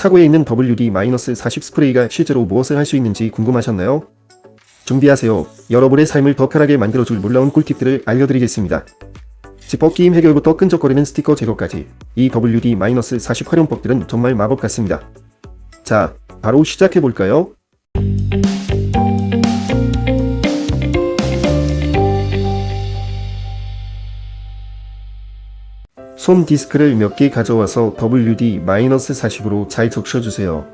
차고에 있는 WD-40 스프레이가 실제로 무엇을 할 수 있는지 궁금하셨나요? 준비하세요. 여러분의 삶을 더 편하게 만들어줄 놀라운 꿀팁들을 알려드리겠습니다. 지퍼 끼임 해결부터 끈적거리는 스티커 제거까지 이 WD-40 활용법들은 정말 마법 같습니다. 자, 바로 시작해볼까요? 손 디스크를 몇 개 가져와서 WD-40으로 잘 적셔주세요.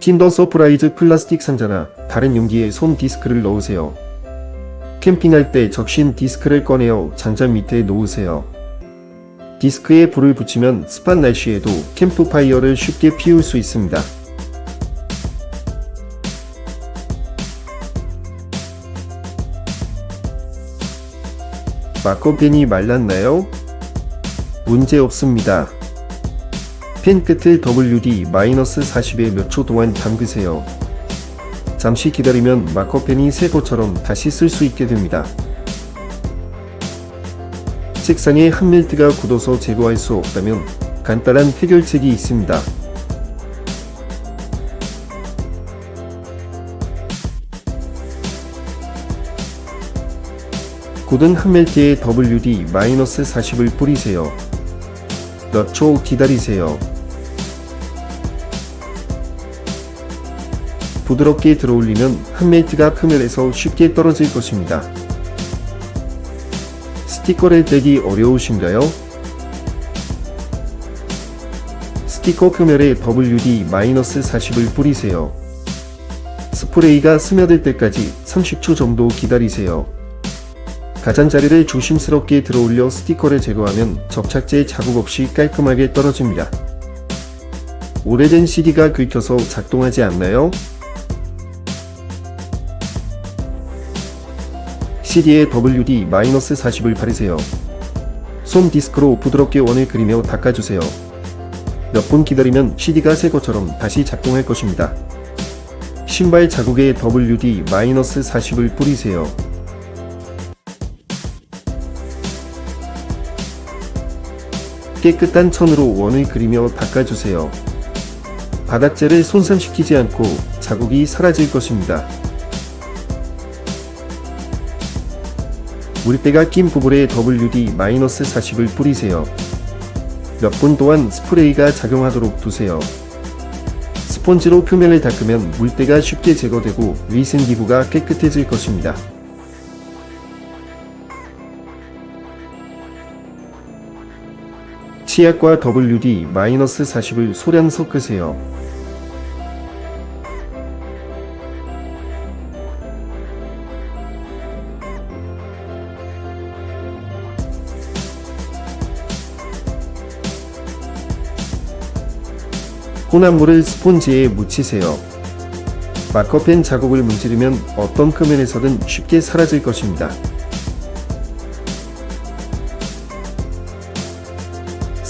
킨더 서프라이즈 플라스틱 상자나 다른 용기에 손 디스크를 넣으세요. 캠핑할 때 적신 디스크를 꺼내어 장작 밑에 놓으세요. 디스크에 불을 붙이면 습한 날씨에도 캠프파이어를 쉽게 피울 수 있습니다. 마커펜이 말랐나요? 문제 없습니다. 펜 끝을 WD-40에 몇 초 동안 담그세요. 잠시 기다리면 마커펜이 새 것처럼 다시 쓸 수 있게 됩니다. 책상에 한 멜트가 굳어서 제거할 수 없다면 간단한 해결책이 있습니다. 굳은 한 멜트에 WD-40을 뿌리세요. 몇 초 기다리세요. 부드럽게 들어올리면 한 멜트가 표면에서 쉽게 떨어질 것입니다. 스티커를 떼기 어려우신가요? 스티커 표면에 WD-40을 뿌리세요. 스프레이가 스며들 때까지 30초 정도 기다리세요. 가장자리를 조심스럽게 들어올려 스티커를 제거하면 접착제 자국 없이 깔끔하게 떨어집니다. 오래된 CD가 긁혀서 작동하지 않나요? CD에 WD-40을 바르세요. 손 디스크로 부드럽게 원을 그리며 닦아주세요. 몇 분 기다리면 CD가 새 것처럼 다시 작동할 것입니다. 신발 자국에 WD-40을 뿌리세요. 깨끗한 천으로 원을 그리며 닦아주세요. 바닥재를 손상시키지 않고 자국이 사라질 것입니다. 물때가 낀 부분에 WD-40을 뿌리세요. 몇 분 동안 스프레이가 작용하도록 두세요. 스펀지로 표면을 닦으면 물때가 쉽게 제거되고 위생 기부가 깨끗해질 것입니다. 치약과 WD-40을 소량 섞으세요. 혼합 물을 스폰지에 묻히세요. 마커펜 자국을 문지르면 어떤 표면에서든 쉽게 사라질 것입니다.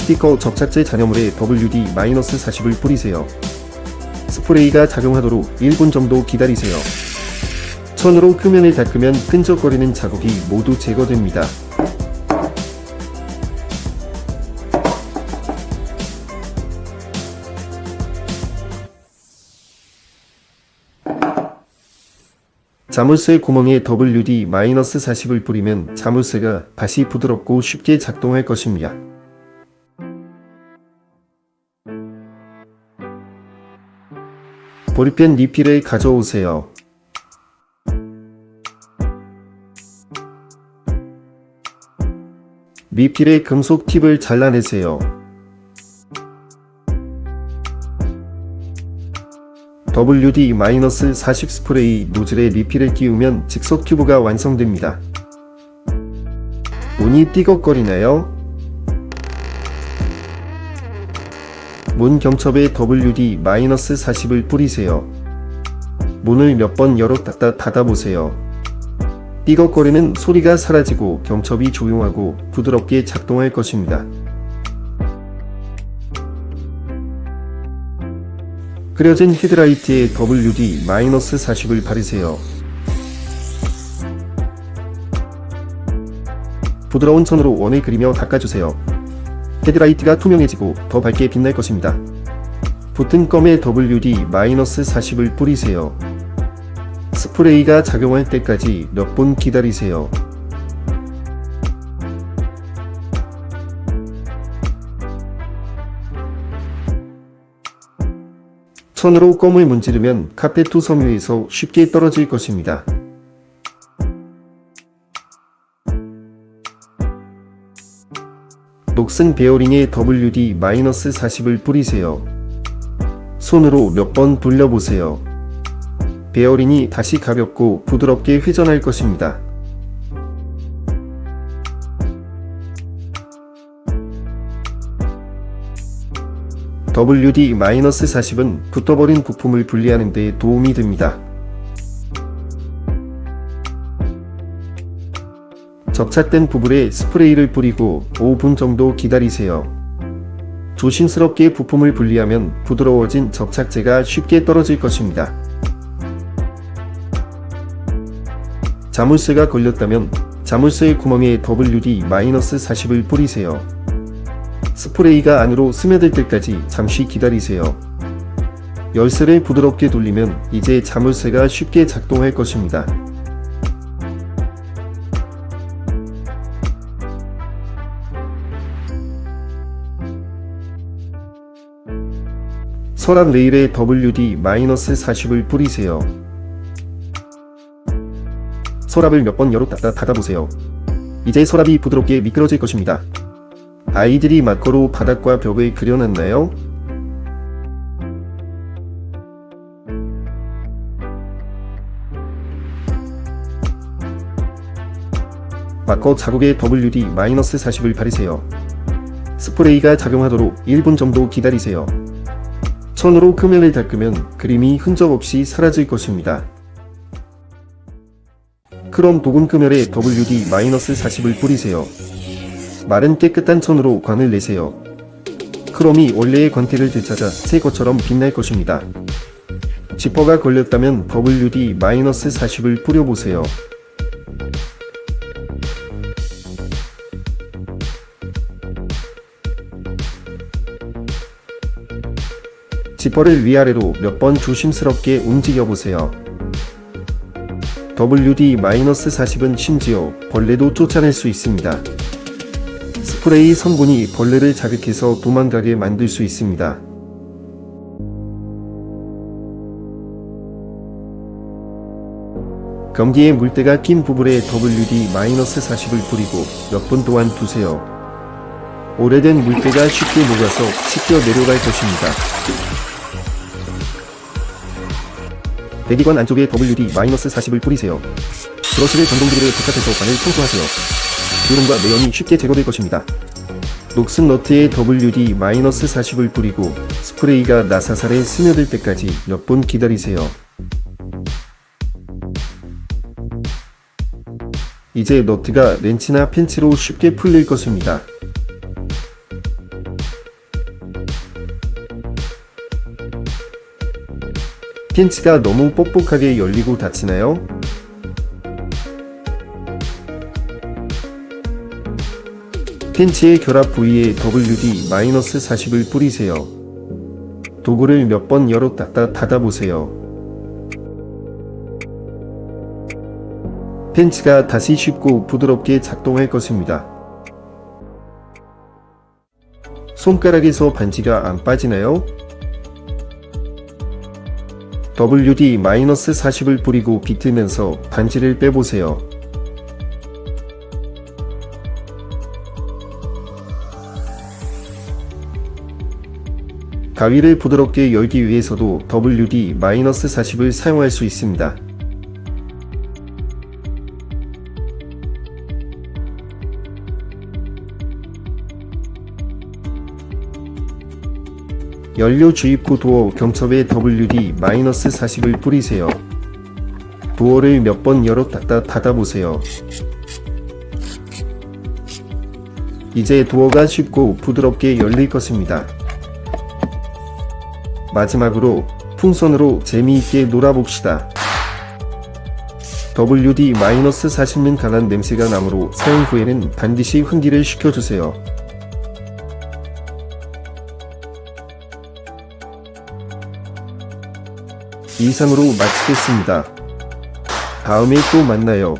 스티커 접착제 잔여물에 WD-40을 뿌리세요. 스프레이가 작용하도록 1분 정도 기다리세요. 천으로 표면을 닦으면 끈적거리는 자국이 모두 제거됩니다. 자물쇠 구멍에 WD-40을 뿌리면 자물쇠가 다시 부드럽고 쉽게 작동할 것입니다. 볼펜 리필을 가져오세요. 미필의 금속 팁을 잘라내세요. WD-40 스프레이 노즐에 리필을 끼우면 즉석 튜브가 완성됩니다. 문이 띠걱거리나요? 문 경첩에 WD-40을 뿌리세요. 문을 몇 번 열어 닫다 닫아보세요. 띠걱거리는 소리가 사라지고 경첩이 조용하고 부드럽게 작동할 것입니다. 끓여진 헤드라이트에 WD-40을 바르세요. 부드러운 천으로 원을 그리며 닦아주세요. 헤드라이트가 투명해지고 더 밝게 빛날 것입니다. 붙은 껌에 WD-40을 뿌리세요. 스프레이가 작용할 때까지 몇 분 기다리세요. 손으로 껌을 문지르면 카페토 섬유에서 쉽게 떨어질 것입니다. 녹슨 베어링에 WD-40을 뿌리세요. 손으로 몇 번 돌려보세요. 베어링이 다시 가볍고 부드럽게 회전할 것입니다. WD-40은 붙어버린 부품을 분리하는 데 도움이 됩니다. 접착된 부분에 스프레이를 뿌리고 5분 정도 기다리세요. 조심스럽게 부품을 분리하면 부드러워진 접착제가 쉽게 떨어질 것입니다. 자물쇠가 걸렸다면 자물쇠 구멍에 WD-40을 뿌리세요. 스프레이가 안으로 스며들 때까지 잠시 기다리세요. 열쇠를 부드럽게 돌리면 이제 자물쇠가 쉽게 작동할 것입니다. 서랍 레일에 WD-40을 뿌리세요. 서랍을 몇 번 열어 닫아 닫아보세요. 이제 서랍이 부드럽게 미끄러질 것입니다. 아이들이 마커로 바닥과 벽을 그려놨나요? 마커 자국에 WD-40을 바르세요. 스프레이가 작용하도록 1분 정도 기다리세요. 천으로 표면을 닦으면 그림이 흔적 없이 사라질 것입니다. 크롬 도금 금열에 WD-40을 뿌리세요. 마른 깨끗한 천으로 관을 내세요. 크롬이 원래의 광택을 되찾아 새 것처럼 빛날 것입니다. 지퍼가 걸렸다면 WD-40을 뿌려보세요. 지퍼를 위아래로 몇 번 조심스럽게 움직여 보세요. WD-40은 심지어 벌레도 쫓아낼 수 있습니다. 스프레이 성분이 벌레를 자극해서 도망가게 만들 수 있습니다. 변기에 물때가 낀 부분에 WD-40을 뿌리고 몇 분 동안 두세요. 오래된 물때가 쉽게 녹아서 씻겨 내려갈 것입니다. 배기관 안쪽에 WD-40을 뿌리세요. 브러쉬를 전동기를 부착해서 관을 청소하세요. 유름과 매연이 쉽게 제거될 것입니다. 녹슨 너트에 WD-40을 뿌리고 스프레이가 나사살에 스며들 때까지 몇 분 기다리세요. 이제 너트가 렌치나 펜치로 쉽게 풀릴 것입니다. 핀치가 너무 뻑뻑하게 열리고 닫히나요? 핀치의 결합 부위에 WD-40을 뿌리세요. 도구를 몇 번 열어 닫아 닫아보세요. 펜치가 다시 쉽고 부드럽게 작동할 것입니다. 손가락에서 반지가 안 빠지나요? WD-40을 뿌리고 비틀면서 반지를 빼보세요. 가위를 부드럽게 열기 위해서도 WD-40을 사용할 수 있습니다. 연료 주입구 도어 경첩에 WD-40을 뿌리세요. 도어를 몇 번 열어 닫아 닫아보세요. 이제 도어가 쉽고 부드럽게 열릴 것입니다. 마지막으로 풍선으로 재미있게 놀아봅시다. WD-40는 강한 냄새가 나므로 사용 후에는 반드시 환기를 시켜주세요. 이상으로 마치겠습니다. 다음에 또 만나요.